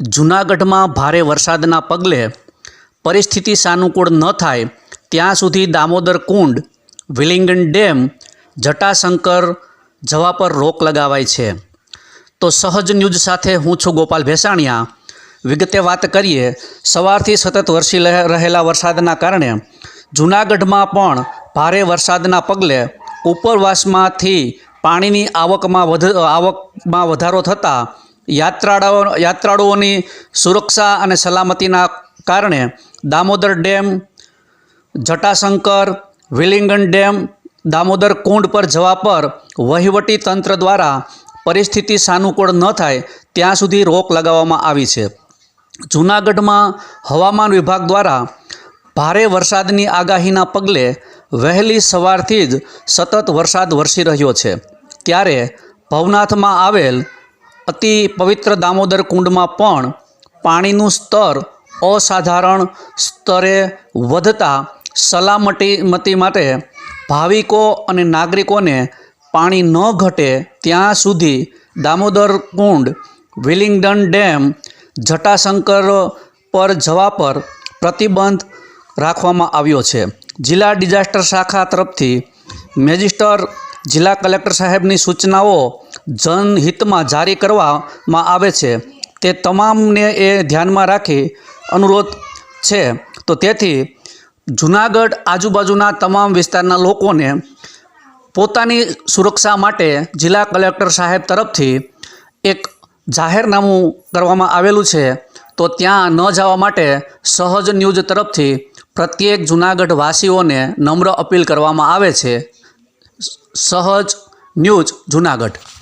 જૂનાગઢમાં ભારે વરસાદના પગલે પરિસ્થિતિ સાનુકૂળ ન થાય, ત્યાં સુધી દામોદર કુંડ, વિલિંગન ડેમ, જટાશંકર જવા પર રોક લગાવાઈ છે. તો સહજ ન્યૂઝ સાથે હું છું ગોપાલ ભેસાણિયા. વિગતે વાત કરીએ, સવારથી સતત વરસી રહેલા વરસાદના કારણે જૂનાગઢમાં પણ ભારે વરસાદના પગલે ઉપરવાસમાંથી પાણીની આવકમાં વધ, આવકમાં વધારો થતાં યાત્રાળુઓ યાત્રાળુઓની સુરક્ષા અને સલામતીના કારણે દામોદર ડેમ, જટાશંકર, વિલિંગન ડેમ, દામોદર કુંડ પર જવા પર વહીવટી તંત્ર દ્વારા પરિસ્થિતિ સાનુકૂળ ન થાય ત્યાં સુધી રોક લગાવવામાં આવી છે. જૂનાગઢમાં હવામાન વિભાગ દ્વારા ભારે વરસાદની આગાહીના પગલે વહેલી સવારથી જ સતત વરસાદ વરસી રહ્યો છે. ત્યારે ભવનાથમાં આવેલ અતિ પવિત્ર દામોદર કુંડમાં પણ પાણીનું સ્તર અસાધારણ સ્તરે વધતા સલામતી મતી માટે ભાવિકો અને નાગરિકોને પાણી ન ઘટે ત્યાં સુધી દામોદર કુંડ, વિલિંગડન ડેમ, જટાશંકર પર જવા પર પ્રતિબંધ રાખવામાં આવ્યો છે. જિલ્લા ડિઝાસ્ટર શાખા તરફથી મેજિસ્ટર, જિલ્લા કલેક્ટર સાહેબની સૂચનાઓ જનહિતમાં જારી કરવામાં આવે છે. તે તમામને એ ધ્યાનમાં રાખી અનુરોધ છે. તો તેથી જુનાગઢ આજુબાજુના તમામ વિસ્તારના લોકોને પોતાની સુરક્ષા માટે જિલ્લા કલેક્ટર સાહેબ તરફથી એક જાહેરનામું કરવામાં આવેલું છે. તો ત્યાં ન જવા માટે સહજ ન્યૂઝ તરફથી પ્રત્યેક જુનાગઢ વાસીઓને નમ્ર અપીલ કરવામાં આવે છે. સહજ ન્યૂઝ જુનાગઢ.